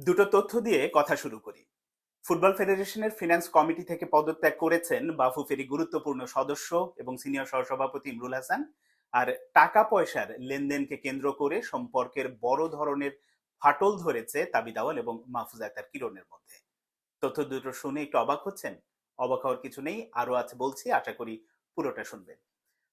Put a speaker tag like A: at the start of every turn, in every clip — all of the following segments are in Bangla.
A: দুটো তথ্য দিয়ে কথা শুরু করি। ফুটবল ফেডারেশনের ফিনান্স কমিটি থেকে পদত্যাগ করেছেন বাফুফেরি গুরুত্বপূর্ণ সদস্য এবং সিনিয়র সহসভাপতি ইমরুল হাসান আর টাকা পয়সার লেনদেনকে কেন্দ্র করে সম্পর্কের বড় ধরনের ফাটল ধরেছে তাবিদ আওয়াল এবং মাহফুজ আক্তার কিরণের মধ্যে। তথ্য দুটো শুনে একটু অবাক হচ্ছেন? অবাক হওয়ার কিছু নেই আরও আছে বলছি, আশা করি পুরোটা শুনবেন।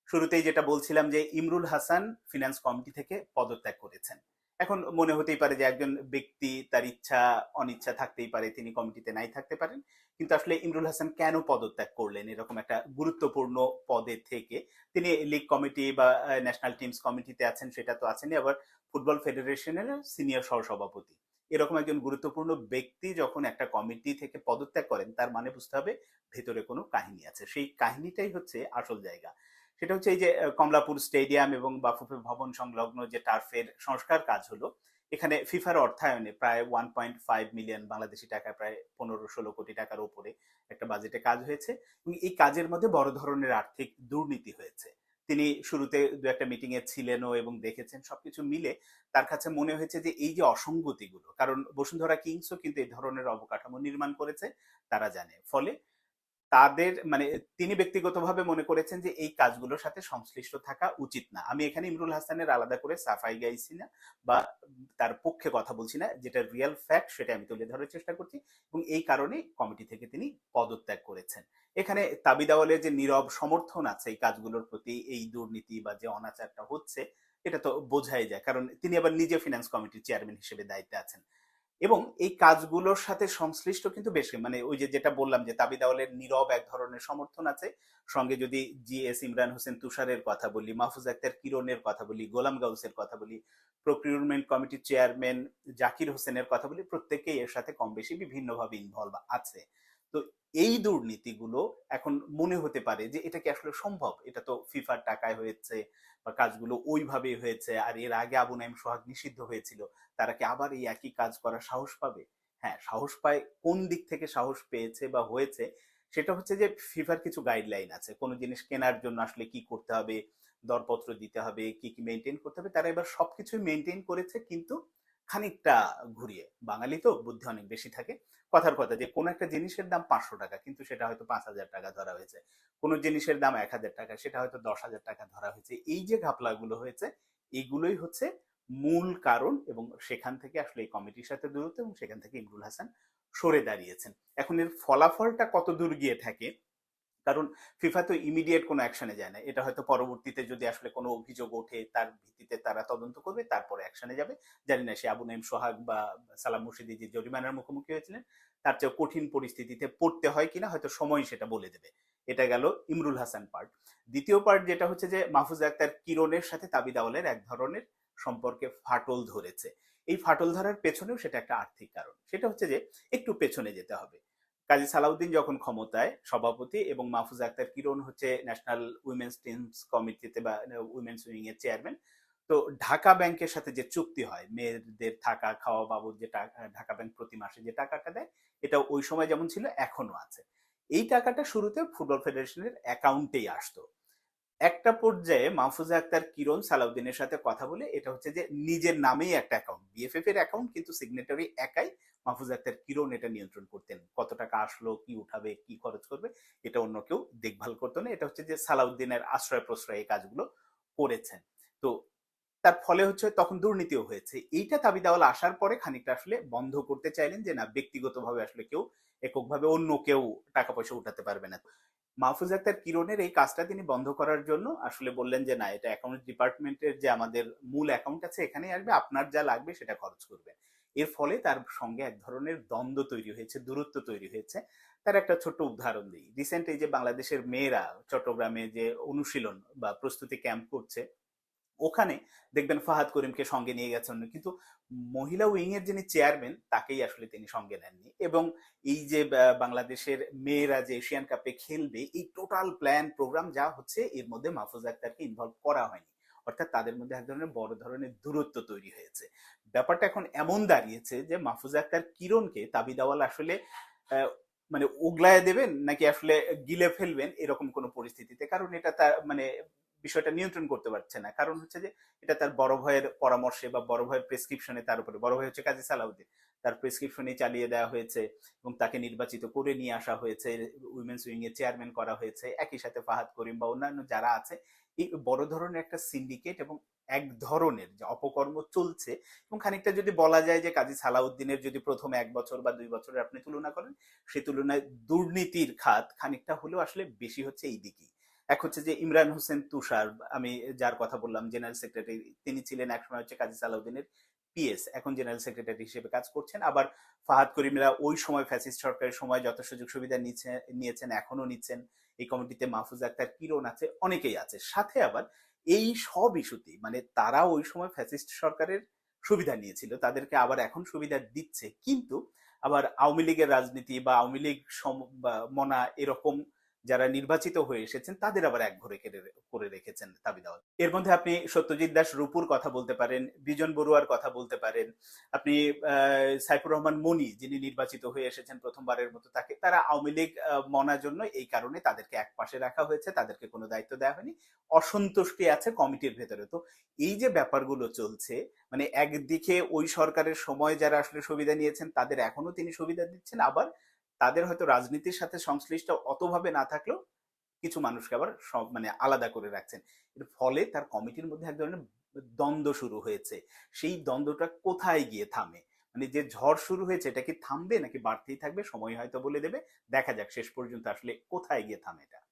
A: শুরুতেই যেটা বলছিলাম যে, ইমরুল হাসান ফিনান্স কমিটি থেকে পদত্যাগ করেছেন। এখন মনে হতেই পারে যে একজন ব্যক্তি তার ইচ্ছা, অনিচ্ছা থাকতেই পারে, তিনি কমিটিতে নাই থাকতে পারেন। কিন্তু আসলে ইমরুল হাসান কেন পদত্যাগ করলেন? এরকম একটা গুরুত্বপূর্ণ পদে থেকে তিনি লিগ কমিটি বা ন্যাশনাল টিমস কমিটিতে আছেন, সেটা তো আছেনই। আবার ফুটবল ফেডারেশনের সিনিয়র সহসভাপতি। এরকম একজন গুরুত্বপূর্ণ ব্যক্তি যখন একটা কমিটি থেকে পদত্যাগ করেন, তার মানে বুঝতে হবে ভেতরে কোনো কাহিনী আছে। সেই কাহিনীটাই হচ্ছে আসল জায়গা। সেটা হচ্ছে এই যে কমলাপুর স্টেডিয়াম এবং বাফুফে ভবন সংলগ্ন যে টার্ফের সংস্কার কাজ হলো, এখানে ফিফার অর্থায়নে প্রায় one point five million Bangladeshi টাকা প্রায় পনেরো ষোলো কোটি টাকার উপরে একটা বাজেটে কাজ হয়েছে এবং এই কাজের মধ্যে বড় ধরনের আর্থিক দুর্নীতি হয়েছে। তিনি শুরুতে দু একটা মিটিং এ ছিলেনও এবং দেখেছেন সবকিছু মিলে তার কাছে মনে হয়েছে যে এই যে অসঙ্গতিগুলো, কারণ বসুন্ধরা কিংসও কিন্তু এই ধরনের অবকাঠামো নির্মাণ করেছে, তারা জানে। ফলে তাদের মানে তিনি ব্যক্তিগতভাবে মনে করেছেন যে এই কাজগুলোর সাথে সংশ্লিষ্ট থাকা উচিত না। আমি এখানে ইমরুল হাসানের আলাদা করে সাফাই গাইছি না বা তার পক্ষে কথা বলছি না। যেটা রিয়েল ফ্যাক্ট সেটা আমি তুলে ধরার চেষ্টা করছি এবং এই কারণে কমিটি থেকে তিনি পদত্যাগ করেছেন। এখানে তাবিদাওয়ালের যে নীরব সমর্থন আছে এই কাজগুলোর প্রতি, এই দুর্নীতি বা যে অনাচারটা হচ্ছে, এটা তো বোঝাই যায়। কারণ তিনি আবার নিজে ফিনান্স কমিটির চেয়ারম্যান হিসেবে দায়িত্বে আছেন। এবং এই কাজগুলোর সাথে সংশ্লিষ্ট কিন্তু বেশি মানে ওই যে যেটা বললাম যে তাবিদাওয়ালের নীরব এক ধরনের সমর্থন আছে। সঙ্গে যদি জি এস ইমরান হোসেন তুষারের কথা বলি, মাহফুজ আক্তার কিরণের কথা বলি, গোলাম গাউসের কথা বলি প্রকিউরমেন্ট কমিটির চেয়ারম্যান জাকির হোসেনের কথা বলি, প্রত্যেকেই এর সাথে কম বেশি বিভিন্নভাবে ইনভলভ আছে। তো এই দুর্নীতিগুলো এখন মনে হতে পারে যে এটা কি আসলে সম্ভব? এটা তো ফিফার টাকায় হয়েছে বা কাজগুলো ওইভাবেই হয়েছে আর এর আগে আবু নাইম সোহাগ নিষিদ্ধ হয়েছিল, তারা কি আবার এই একই কাজ করার সাহস পাবে? হ্যাঁ সাহস পায় কোন দিক থেকে সাহস পেয়েছে বা হয়েছে সেটা হচ্ছে যে ফিফার কিছু গাইডলাইন আছে। কোনো জিনিস কেনার জন্য আসলে কি করতে হবে, দরপত্র দিতে হবে, কি কি মেনটেন করতে হবে, তারা এবার সবকিছুই মেনটেন করেছে কিন্তু খানিকটা ঘুরিয়ে। বাঙালি তো, বুদ্ধি অনেক বেশি থাকে। কথার কথা যে, কোনো একটা জিনিসের দাম পাঁচশো টাকা, কিন্তু সেটা হয়তো পাঁচ হাজার টাকা ধরা হয়েছে। কোনো জিনিসের দাম এক হাজার টাকা, সেটা হয়তো দশ হাজার টাকা ধরা হয়েছে। এই যে ঘাপলাগুলো হয়েছে এইগুলোই হচ্ছে মূল কারণ এবং সেখান থেকে আসলে এই কমিটির সাথে দূরত্ব এবং সেখান থেকে ইমরুল হাসান সরে দাঁড়িয়েছেন। এখন এর ফলাফলটা কত দূর গিয়ে থাকে কারণ ফিফা তো ইমিডিয়েট কোনো অ্যাকশনে যায় না। এটা হয়তো পরবর্তীতে যদি আসলে কোনো অভিযোগ ওঠে, তার ভিত্তিতে তারা তদন্ত করবে, তারপরে অ্যাকশনে যাবে। জানি না, সে আবু নাইম সোহাগ বা সালাম মুর্শিদি যে জরিমানার মুখোমুখি হয়েছিলেন, তার চেয়ে কঠিন পরিস্থিতিতে পড়তে হয় কিনা, হয়তো সময় সেটা বলে দেবে। এটা গেল ইমরুল হাসান পার্ট দ্বিতীয় পার্ট যেটা হচ্ছে যে, মাহফুজ আক্তার কিরণের সাথে তাবিদাওয়ালের এক ধরনের সম্পর্কে ফাটল ধরেছে। এই ফাটল ধরার পেছনেও সেটা একটা আর্থিক কারণ। সেটা হচ্ছে যে, একটু পেছনে যেতে হবে। কাজী সালাউদ্দিন যখন ক্ষমতায় সভাপতি এবং মাহফুজ আক্তার কিরণ হচ্ছে ন্যাশনাল উইমেন্স টিমস কমিটিতে বা উইমেন্স উইং এর চেয়ারম্যান। তো ঢাকা ব্যাংকের সাথে যে চুক্তি হয়, মেয়েদের থাকা খাওয়া বাবদ যে টাকা ঢাকা ব্যাংক প্রতি মাসে যে টাকাটা দেয় এটা ওই সময় যেমন ছিল এখনও আছে। এই টাকাটা শুরুতে ফুটবল ফেডারেশনের অ্যাকাউন্টেই আসতো। একটা পর্যায়ে মাহফুজা আক্তার কিরণ সালাউদ্দিনের সাথে কথা বলে এটা হচ্ছে যে নিজের নামেই একটা অ্যাকাউন্ট বিএফএফ এর অ্যাকাউন্ট কিন্তু সিগনেটারি একাই মাহফুজ আক্তার কিরণ এটা নিয়ন্ত্রণ করতেন। কত টাকা আসলো, কি উঠাবে, কি খরচ করবে, এটা অন্য কেউ দেখভাল করতো না। এটা হচ্ছে যে সালাউদ্দিনের আশ্রয় প্রশ্রয় এই কাজগুলো করেছেন। তো তার ফলে হচ্ছে তখন দুর্নীতিও হয়েছে। এইটা তাবিদাওয়াল আসার পরে খানিকটা আসলে বন্ধ করতে চাইলেন যে না, ব্যক্তিগতভাবে আসলে কেউ এককভাবে অন্য কেউ টাকা পয়সা উঠাতে পারবে না। মাহফুজ আক্তার কিরণের এই কাজটা তিনি বন্ধ করার জন্য আসলে বললেন যে, না, এটা অ্যাকাউন্ট ডিপার্টমেন্টের যে আমাদের মূল অ্যাকাউন্ট আছে, এখানেই আসবে, আপনার যা লাগবে সেটা খরচ করবে। এর ফলে তার সঙ্গে এক ধরনের দ্বন্দ্ব তৈরি হয়েছে, দূরত্ব তৈরি হয়েছে। তার একটা ছোট্ট উদাহরণ দিই। রিসেন্ট এই যে বাংলাদেশের মেয়েরা চট্টগ্রামে যে অনুশীলন বা প্রস্তুতি ক্যাম্প করছে ওখানে দেখবেন ফাহাদ করিমকে সঙ্গে নিয়ে গেছেন কিন্তু মহিলা উইং এর যিনি চেয়ারম্যান, তাকেই আসলে তিনি সঙ্গে নেননি। এবং এই যে বাংলাদেশের মেয়েরা যে এশিয়ান কাপে খেলবে, এই টোটাল প্ল্যান, প্রোগ্রাম যা হচ্ছে, এর মধ্যে মাহফুজ আক্তারকে ইনভলভ করা হয়নি। অর্থাৎ তাদের মধ্যে এক ধরনের বড় ধরনের দূরত্ব তৈরি হয়েছে। ব্যাপারটা এখন এমন দাঁড়িয়েছে যে, মাহফুজ আক্তার কিরণকে তাবিদাওয়াল আসলে মানে উগলায় দেবেন, নাকি আসলে গিলে ফেলবেন, এরকম কোনো পরিস্থিতিতে? কারণ এটা তার মানে বিষয়টা নিয়ন্ত্রণ করতে পারছে না। কারণ হচ্ছে যে, এটা তার বড় ভাইয়ের পরামর্শে বা বড় ভাইয়ের প্রেসক্রিপশনে তার উপরে। বড় ভাই হচ্ছে কাজী সালাউদ্দিন। তার প্রেসক্রিপশনে চালিয়ে দেওয়া হয়েছে এবং তাকে নির্বাচিত করে নিয়ে আসা হয়েছে। উইমেন্স উইং এর চেয়ারম্যান করা হয়েছে। একই সাথে ফাহাদ করিম বা অন্যান্য যারা আছে, এই বড় ধরনের একটা সিন্ডিকেট এবং এক ধরনের যে অপকর্ম চলছে এবং খানিকটা যদি বলা যায় যে কাজী সালাউদ্দিনের যদি প্রথম এক বছর বা দুই বছরের আপনি তুলনা করেন, সে তুলনায় দুর্নীতির খাত খানিকটা হলেও আসলে বেশি হচ্ছে এই দিকেই। এক হচ্ছে যে ইমরান হোসেন তুষার, আমি যার কথা বললাম, জেনারেল সেক্রেটারি, তিনি ছিলেন একসময় হচ্ছে কাজী সালাউদ্দিনের পিএস, এখন জেনারেল সেক্রেটারি হিসেবে কাজ করছেন। আবার ফাহাদ করিমরা ওই সময় ফ্যাসিস্ট সরকারের সময় যত সুযোগ সুবিধা নিচ্ছে নিয়েছেন এখনও নিচ্ছেন এই কমিটিতে মাহফুজ আক্তার, কিরণ আছে, অনেকেই আছে। সাথে আবার এই সব ইস্যুতেই মানে তারা ওই সময় ফ্যাসিস্ট সরকারের সুবিধা নিয়েছিল, তাদেরকে আবার এখন সুবিধা দিচ্ছে। কিন্তু আবার আওয়ামী লীগের রাজনীতি বা আওয়ামী লীগ মনা এরকম যারা নির্বাচিত হয়ে এসেছেন, তাদের আবার এক ঘরে করে রেখেছেন দাবি দেওয়া। এর মধ্যে আপনি সত্যজিৎ দাস রূপুর কথা বলতে পারেন, বিজন বড়ুয়ার কথা বলতে পারেন, আপনি সাইফুর রহমান মনি যিনি নির্বাচিত হয়ে এসেছেন প্রথমবারের মতো, তাকে, তারা আওয়ামী লীগ মনার জন্য এই কারণে তাদেরকে এক পাশে রাখা হয়েছে, তাদেরকে কোনো দায়িত্ব দেওয়া হয়নি। অসন্তুষ্টি আছে কমিটির ভেতরে। তো এই যে ব্যাপারগুলো চলছে মানে একদিকে ওই সরকারের সময় যারা আসলে সুবিধা নিয়েছেন, তাদের এখনও তিনি সুবিধা দিচ্ছেন, আবার তাদের হয়তো রাজনীতির সাথে সংশ্লিষ্ট অতভাবে না থাকলেও কিছু মানুষকে আবার সব- মানে আলাদা করে রাখছেন। এর ফলে তার কমিটির মধ্যে এক ধরনের দ্বন্দ্ব শুরু হয়েছে। সেই দ্বন্দ্বটা কোথায় গিয়ে থামে? মানে যে ঝড় শুরু হয়েছে, এটা কি থামবে নাকি বাড়তেই থাকবে? সময় হয়তো বলে দেবে। দেখা যাক শেষ পর্যন্ত আসলে কোথায় গিয়ে থামে এটা।